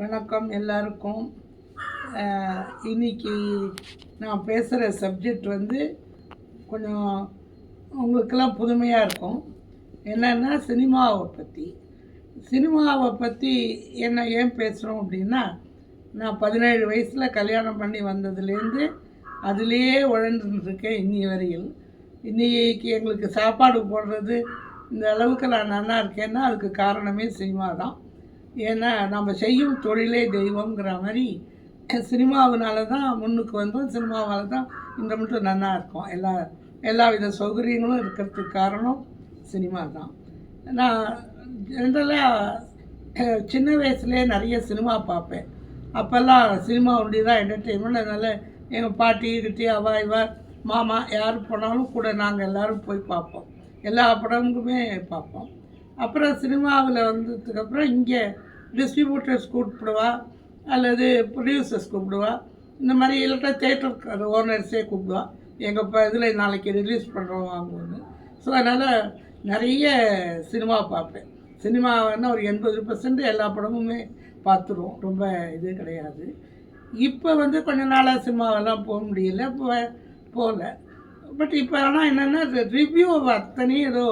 வணக்கம் எல்லாருக்கும். இன்னைக்கு நான் பேசுகிற சப்ஜெக்ட் வந்து கொஞ்சம் உங்களுக்கெல்லாம் புதுமையாக இருக்கும். என்னென்னா சினிமாவை பற்றி சினிமாவை பற்றி என்ன ஏன் பேசுகிறோம் அப்படின்னா நான் பதினேழு வயசில் கல்யாணம் பண்ணி வந்ததுலேருந்து அதுலேயே உழந்துருக்கேன் இன்னி வரையில். இன்னைக்கு எங்களுக்கு சாப்பாடு போடுறது இந்த அளவுக்கு நான் நல்லா இருக்கேன்னா அதுக்கு காரணமே சினிமா தான் ஏன்னா நம்ம செய்யும் தொழிலே தெய்வங்கிற மாதிரி சினிமாவினால தான் முன்னுக்கு வந்தோம். சினிமாவால் தான் இந்த மட்டும் நல்லா இருக்கும். எல்லா எல்லா வித சௌகரியங்களும் இருக்கிறதுக்கு காரணம் சினிமா தான் நான் ஜென்ரலாக சின்ன வயசுலேயே நிறைய சினிமா பார்ப்பேன். அப்போல்லாம் சினிமா ஒண்டி தான் என்டர்டெயின்மெண்ட் அதனால் எங்கள் பாட்டி கிட்டி அவா இவா மாமா யார் போனாலும் கூட நாங்கள் எல்லோரும் போய் பார்ப்போம். எல்லா படமுக்குமே பார்ப்போம். அப்புறம் சினிமாவில் வந்ததுக்கப்புறம் இங்கே டிஸ்ட்ரிபியூட்டர்ஸ் கூப்பிடுவா அல்லது ப்ரொடியூசர்ஸ் கூப்பிடுவா இந்த மாதிரி இல்லாட்டா தேட்டர் ஓனர்ஸே கூப்பிடுவா. எங்கள் இப்போ இதில் நாளைக்கு ரிலீஸ் பண்ணுறோம் வாங்குவோன்னு ஸோ அதனால் நிறைய சினிமா பார்ப்பேன். சினிமான்னா ஒரு எண்பது பர்சன்ட் எல்லா படமுமே பார்த்துருவோம். ரொம்ப இது கிடையாது. இப்போ வந்து கொஞ்ச நாளாக சினிமாவெல்லாம் போக முடியல. இப்போ போகல பட் இப்போ ஆனால் என்னென்னா ரிவ்யூ அத்தனையும் ஏதோ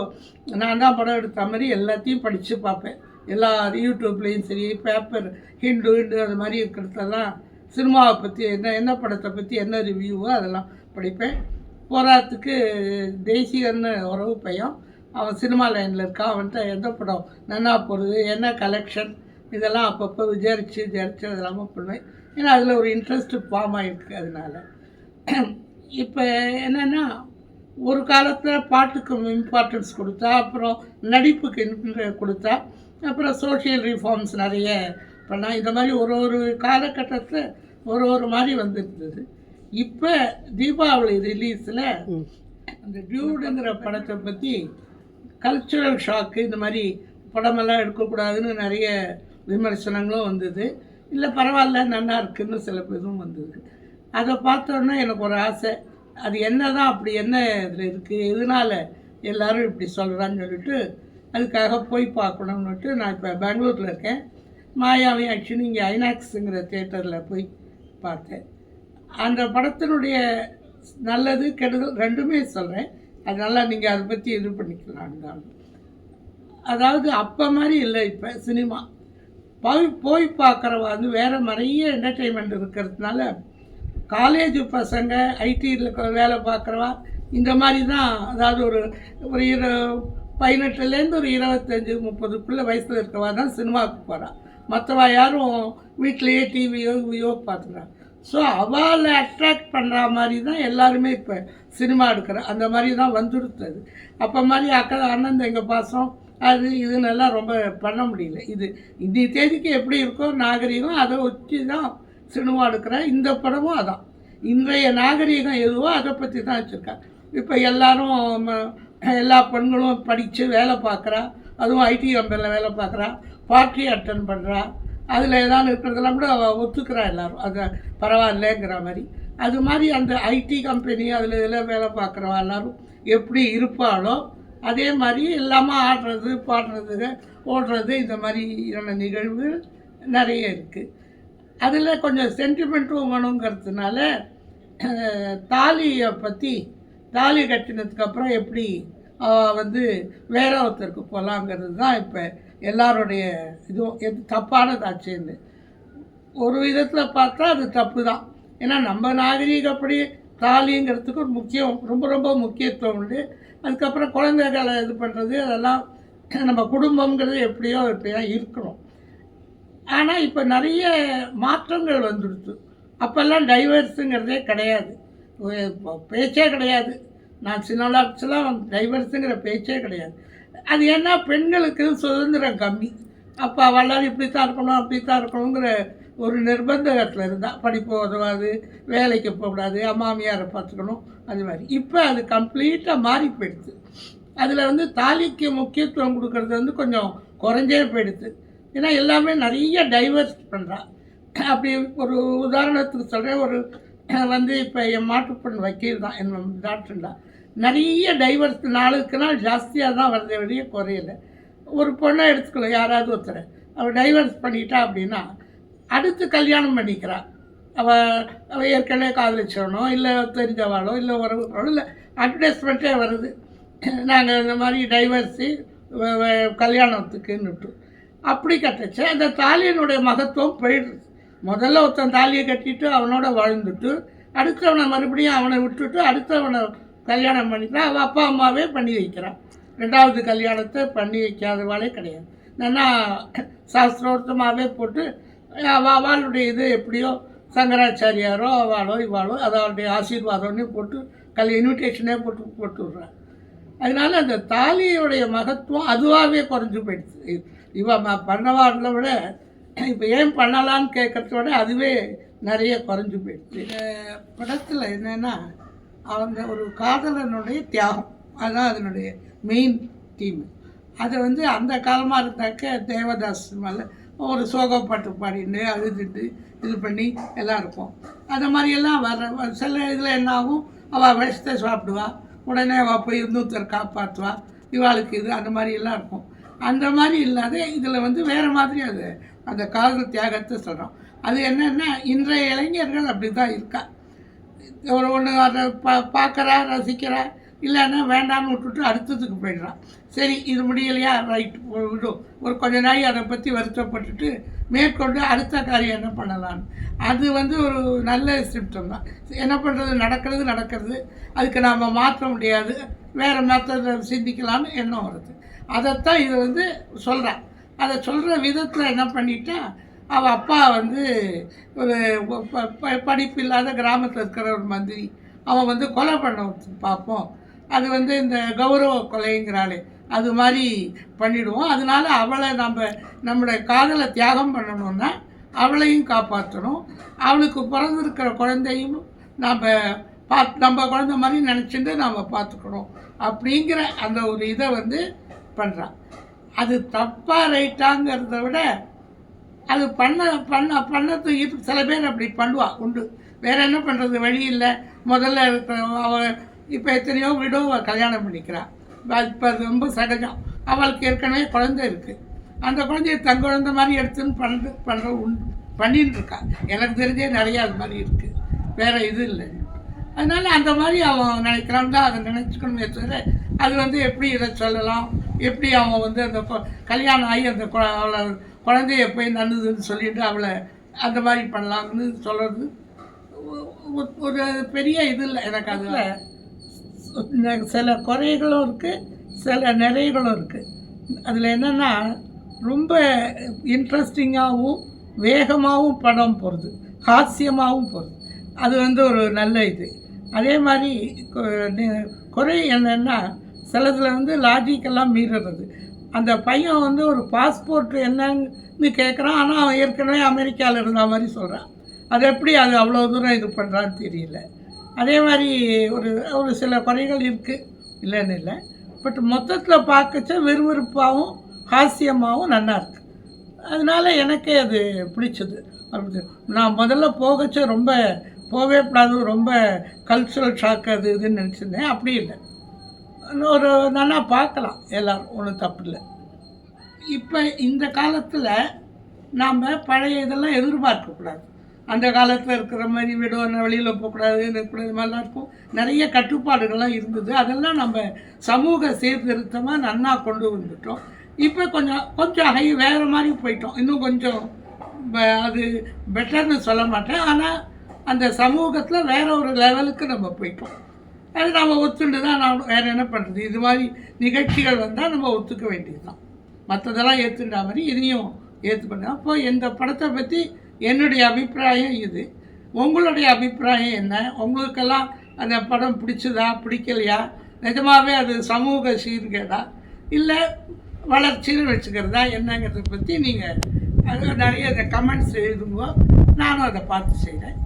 நான் தான் படம் எடுத்த மாதிரி எல்லாத்தையும் படித்து பார்ப்பேன். எல்லா யூடியூப்லேயும் சரி பேப்பர் ஹிண்டு ஹிண்டு அது மாதிரி இருக்கிறதெல்லாம் சினிமாவை பற்றி என்ன என்ன படத்தை பற்றி என்ன ரிவ்யூவோ அதெல்லாம் படிப்பேன். போராத்துக்கு தேசிகன்னு உறவு பையன் அவன் சினிமா லைனில் இருக்கான் அவன்கிட்ட எந்த படம் நன்னா போகிறது என்ன கலெக்ஷன் இதெல்லாம் அப்பப்போ விசாரித்து விசாரித்து அதெல்லாமல் பண்ணுவேன். ஏன்னா அதில் ஒரு இன்ட்ரெஸ்ட்டு ஃபார்ம் ஆகிருக்கு அதனால. இப்போ என்னென்னா ஒரு காலத்தில் பாட்டுக்கு இம்பார்ட்டன்ஸ் கொடுத்தா அப்புறம் நடிப்புக்கு கொடுத்தா அப்புறம் சோஷியல் ரிஃபார்ம்ஸ் நிறைய பண்ணால் இந்த மாதிரி ஒரு ஒரு காலகட்டத்தில் ஒரு ஒரு மாதிரி வந்துருந்தது. இப்போ தீபாவளி ரிலீஸில் அந்த டியூடுங்கிற படத்தை பற்றி கல்ச்சுரல் ஷாக்கு இந்த மாதிரி படமெல்லாம் எடுக்கக்கூடாதுன்னு நிறைய விமர்சனங்களும் வந்தது. இல்லை பரவாயில்ல நல்லா இருக்குன்னு சில பேரும் வந்தது. அதை பார்த்தோன்னா எனக்கு ஒரு ஆசை. அது என்ன தான் அப்படி என்ன இதில் இருக்குது எதனால எல்லாரும் இப்படி சொல்கிறான்னு சொல்லிட்டு அதுக்காக போய் பார்க்கணுன்னுட்டு நான் இப்போ பெங்களூரில் இருக்கேன். மாயாவி ஆக்சுவலி இங்கே ஐநாக்ஸுங்கிற தேட்டரில் போய் பார்த்தேன். அந்த படத்தினுடைய நல்லது கெடுதல் ரெண்டுமே சொல்கிறேன் அதனால் நீங்கள் அதை பற்றி இது பண்ணிக்கலாம் அதாவது அப்போ மாதிரி இல்லை இப்போ சினிமா. போய் போய் பார்க்குறவ வந்து வேறு நிறைய என்டர்டெயின்மெண்ட் இருக்கிறதுனால காலேஜ் பசங்க ஐடியில் வேலை பார்க்குறவா இந்த மாதிரி தான். அதாவது ஒரு ஒரு இரு பதினெட்டுலேருந்து ஒரு இருபத்தஞ்சி முப்பதுக்குள்ளே வயசில் இருக்கவா தான் சினிமாவுக்கு போகிறான் மற்றவா யாரும் வீட்லேயே டிவியோ வியோ பார்த்துக்கிறான் ஸோ அவளை அட்ராக்ட் பண்ணுற மாதிரி தான் எல்லாருமே இப்போ சினிமா எடுக்கிற. அந்த மாதிரி தான் வந்துடுத்தது. அப்போ மாதிரி அக்கா அண்ணன் எங்கள் பாசம் அது இதுன்னெல்லாம் ரொம்ப பண்ண முடியல. இது இந்த தேதிக்கு எப்படி இருக்கோ நாகரீகம் அதை வச்சு தான் சினிமா எடுக்கிறேன் இந்த படமும் அதான். இன்றைய நாகரீகம் எதுவோ அதை பற்றி தான் வச்சுருக்கேன் இப்போ எல்லாரும் ம- எல்லா பெண்களும் படித்து வேலை பார்க்குறா அதுவும் ஐடி கம்பெனியில் வேலை பார்க்குறா பார்ட்டி அட்டன் பண்ணுறா அதில் ஏதாவது இருக்கிறதெல்லாம் கூட அவள் ஒத்துக்கிறா எல்லாரும். அது பரவாயில்லங்கிற மாதிரி. அது மாதிரி அந்த ஐடி கம்பெனி அதில் இதில் வேலை பார்க்குறவா எல்லோரும் எப்படி இருப்பாளோ அதே மாதிரி எல்லாமே ஆடுறது பாடுறது ஓடுறது இந்த மாதிரியான நிகழ்வு நிறைய இருக்குது அதில் கொஞ்சம் சென்டிமெண்ட்டும் வேணுங்கிறதுனால தாலியை பற்றி தாலி கட்டினதுக்கு அப்புறம் எப்படி வந்து வேற ஒருத்தருக்கு போகலாங்கிறது தான் இப்போ எல்லாருடைய இதுவும். எது தப்பானதாச்சேன்னு ஒரு விதத்தில் பார்த்தா அது தப்பு தான் ஏன்னா நம்ம நாகரீகப்படி தாலிங்கிறதுக்கு ஒரு முக்கியம் ரொம்ப ரொம்ப முக்கியத்துவம் உண்டு. அதுக்கப்புறம் குழந்தைகளை இது பண்ணுறது அதெல்லாம் நம்ம குடும்பங்கிறது எப்படியோ எப்படியா இருக்கணும். ஆனால் இப்போ நிறைய மாற்றங்கள் வந்துடுச்சு. அப்போல்லாம் டைவர்ஸுங்கிறதே கிடையாது. பேச்சே கிடையாது. நான் சின்னலாட்செலாம் டைவர்ஸுங்கிற பேச்சே கிடையாது. அது ஏன்னா பெண்களுக்கு சுதந்திரம் கம்மி. அப்போ அவளால் இப்படி தான் இருக்கணும் அப்படி தான் இருக்கணுங்கிற ஒரு நிர்பந்தத்தில் இருந்தால் படிப்பு உதவாது வேலைக்கு போகக்கூடாது அம்மாமியாரை பார்த்துக்கணும் அது மாதிரி. இப்போ அது கம்ப்ளீட்டாக மாறி போயிடுது அதில் வந்து தாலிக்கு முக்கியத்துவம் கொடுக்கறது வந்து கொஞ்சம் குறைஞ்சே போயிடுது ஏன்னா எல்லாமே நிறைய டைவர்ஸ் பண்ணுறா அப்படி ஒரு உதாரணத்துக்கு சொல்கிறேன் ஒரு வந்து இப்போ என் மாட்டுப்பெண் வக்கீல் தான் என் டாக்டர் தான். நிறைய டைவர்ஸ் நாளுக்கு நாள் ஜாஸ்தியாக தான் வருது வெளியே குறையல. ஒரு பொண்ணை எடுத்துக்கலாம் யாராவது ஒருத்தர். அவள் டைவர்ஸ் பண்ணிட்டா அப்படின்னா அடுத்து கல்யாணம் பண்ணிக்கிறாள் அவள் அவள் ஏற்கனவே காதலிச்சவனோ இல்லை தெரிஞ்சவாளோ இல்லை உறவுகளோ இல்லை அட்வர்டைஸ்மெண்ட்டே வருது. நாங்கள் இந்த மாதிரி டைவர்ஸு கல்யாணத்துக்குன்னுட்டு. அப்படி கட்டுச்சு அந்த தாலியனுடைய மகத்துவம் போயிடுது. முதல்ல ஒருத்தன் தாலியை கட்டிட்டு அவனோட வாழ்ந்துட்டு அடுத்தவனை மறுபடியும் அவனை விட்டுட்டு அடுத்தவனை கல்யாணம் பண்ணிக்கிறான். அவள் அப்பா அம்மாவே பண்ணி வைக்கிறான். ரெண்டாவது கல்யாணத்தை பண்ணி வைக்காதவாளே கிடையாது. நல்லா சாஸ்திரோர்த்தமாகவே போட்டு அவ- அவளுடைய இது எப்படியோ சங்கராச்சாரியாரோ அவளோ இவாளோ அதனுடைய ஆசீர்வாதம்னு போட்டு கல் இன்விடேஷனே போட்டு போட்டு விட்றான். அதனால அந்த தாலியுடைய மகத்துவம் அதுவாகவே குறைஞ்சு போயிடுச்சு. இவன் பண்ணவாடில் விட இப்போ ஏன் பண்ணலான்னு கேட்கறத விட அதுவே நிறைய குறைஞ்சு போயிடுச்சு. படத்தில் என்னென்னா அவங்க ஒரு காதலனுடைய தியாகம். அதுதான் அதனுடைய மெயின் தீம் அதை வந்து அந்த காலமாக இருந்தாக்க தேவதாஸ் மேலே ஒரு சோகப்பாட்டு பாடிட்டு அழுதுட்டு இது பண்ணி எல்லாம் இருக்கும் அந்த மாதிரியெல்லாம் வர சில இதில் என்ன ஆகும்? அவள் விஷத்தை சாப்பிடுவா. உடனே அவள் போய் இன்னொருத்தர் காப்பாற்றுவா இவாளுக்கு இது அந்த மாதிரி எல்லாம் இருக்கும். அந்த மாதிரி இல்லாத இதில் வந்து வேறு மாதிரி அது அந்த காதல் தியாகத்தை சொல்கிறோம் அது என்னென்னா இன்றைய இளைஞர்கள் அப்படி தான் இருக்கா. ஒரு ஒன்று அதை பா பார்க்குறா ரசிக்கிறா இல்லைன்னா வேண்டாம்னு விட்டுட்டு அடுத்ததுக்கு போயிடுறான் சரி இது முடியலையா? ரைட் விடும் ஒரு கொஞ்ச நாள் அதை பற்றி வருத்தப்பட்டுட்டு மேற்கொண்டு அடுத்த காரியம் என்ன பண்ணலான்னு அது வந்து ஒரு நல்ல சிம்டம் தான். என்ன பண்ணுறது நடக்கிறது நடக்கிறது. அதுக்கு நாம் மாற்ற முடியாது. வேறு மாற்ற சிந்திக்கலாம்னு எண்ணம் வருது. அதைத்தான் இது வந்து சொல்கிறான் அதை சொல்கிற விதத்தில் என்ன பண்ணிட்டா அவள் அப்பா வந்து ஒரு ப- ப- படிப்பு இல்லாத கிராமத்தில் இருக்கிற ஒரு மந்திரி. அவன் வந்து கொலை பண்ண பார்ப்போம் அது வந்து இந்த கௌரவ கொலைங்கிறாளே. அது மாதிரி பண்ணிவிடுவோம் அதனால அவளை நம்ம நம்முடைய காதலை தியாகம் பண்ணணும்னா அவளையும் காப்பாற்றணும். அவளுக்கு பிறந்திருக்கிற குழந்தையும் நாம் பா நம்ம குழந்த மாதிரி நினச்சிட்டு நாம் பார்த்துக்கணும் அப்படிங்கிற அந்த ஒரு இதை வந்து பண்ணுறான் அது தப்பாக ரைட்டாங்கிறத விட அது பண்ண பண்ண பண்ணது சில பேர் அப்படி பண்ணுவா உண்டு. வேறு என்ன பண்ணுறது வழி இல்லை. முதல்ல இருக்கிற அவ இப்போ எத்தனையோ விடோவை கல்யாணம் பண்ணிக்கிறாள் இப்போ அது ரொம்ப சகஜம். அவளுக்கு ஏற்கனவே குழந்தை இருக்குது அந்த குழந்தைய தன் குழந்தை மாதிரி எடுத்துன்னு பண்ணுறது பண்ணுற உண்டு பண்ணின்னு இருக்கா. எனக்கு தெரிஞ்சே நிறையா அது மாதிரி இருக்குது வேறு இது இல்லை. அதனால் அந்த மாதிரி அவன் நினைக்கிறான். தான் அதை நினச்சிக்கணுமே தவிர அது வந்து எப்படி இதை சொல்லலாம்? எப்படி அவன் வந்து அந்த கல்யாணம் ஆகி அந்த அவளை குழந்தைய போய் நன்னுதுன்னு சொல்லிட்டு அவளை அந்த மாதிரி பண்ணலாம்னு சொல்கிறது ஒரு பெரிய இது இல்லை எனக்கு அதில். சில குறைகளும் இருக்குது சில நிறைகளும் இருக்குது அதில் என்னென்னா ரொம்ப இன்ட்ரெஸ்டிங்காகவும் வேகமாகவும் படம் போகிறது ஹாஸ்யமாகவும் போகிறது அது வந்து ஒரு நல்ல இது. அதே மாதிரி குறை என்னென்னா சிலதில் வந்து லாஜிக்கெல்லாம் மீறுறது. அந்த பையன் வந்து ஒரு பாஸ்போர்ட் என்னன்னு கேட்குறான் ஆனால் அவன் ஏற்கனவே அமெரிக்காவில் இருந்த மாதிரி சொல்கிறான் அது எப்படி அது அவ்வளோ தூரம் இது பண்ணுறான்னு தெரியல. அதே மாதிரி ஒரு ஒரு சில குறைகள் இருக்குது இல்லைன்னு இல்லை. பட் மொத்தத்தில் பார்க்கச்ச விறுவிறுப்பாகவும் ஹாஸ்யமாகவும் நல்லாயிருக்கு அதனால் அதனால எனக்கே அது பிடிச்சது. அப்படி நான் முதல்ல போகச்ச ரொம்ப போகவே கூடாது. ரொம்ப கல்ச்சுரல் ஷாக் அது இதுன்னு நினச்சிருந்தேன். அப்படி இல்லை. ஒரு நல்லா பார்க்கலாம். எல்லோரும் ஒன்றும் தப்பு இல்லை. இப்போ இந்த காலத்தில் நாம் பழைய இதெல்லாம் எதிர்பார்க்கக்கூடாது அந்த காலத்தில் இருக்கிற மாதிரி விடுவோம் வெளியில் போகக்கூடாது இருக்கக்கூடாது இது மாதிரிலாம் இருக்கும். நிறைய கட்டுப்பாடுகள்லாம் இருந்தது. அதெல்லாம் நம்ம சமூக சீர்திருத்தமாக நன்னா கொண்டு வந்துட்டோம். இப்போ கொஞ்சம் கொஞ்சம் ஹை வேறு மாதிரி போயிட்டோம். இன்னும் கொஞ்சம் அது பெட்டர்னு சொல்ல மாட்டேன். ஆனால் அந்த சமூகத்தில் வேற ஒரு லெவலுக்கு நம்ம போயிட்டோம். அது நம்ம ஒத்துண்டு தான் நான் வேறு என்ன பண்ணுறது இது மாதிரி நிகழ்ச்சிகள் வந்தால் நம்ம ஒத்துக்க வேண்டியது தான் மற்றதெல்லாம் ஏற்றுண்டா மாதிரி இதையும் ஏற்றுக்கணும் அப்போ இந்த படத்தை பற்றி என்னுடைய அபிப்பிராயம் இது. உங்களுடைய அபிப்பிராயம் என்ன? உங்களுக்கெல்லாம் அந்த படம் பிடிச்சதா பிடிக்கலையா? நிஜமாகவே அது சமூக சீர்கேடா? இல்லை வளர்ச்சின்னு வச்சுக்கிறதா? என்னங்கிறத பற்றி நீங்கள் அது நிறைய கமெண்ட்ஸ் எழுதுங்க நானும் அதை பார்த்து செய்கிறேன்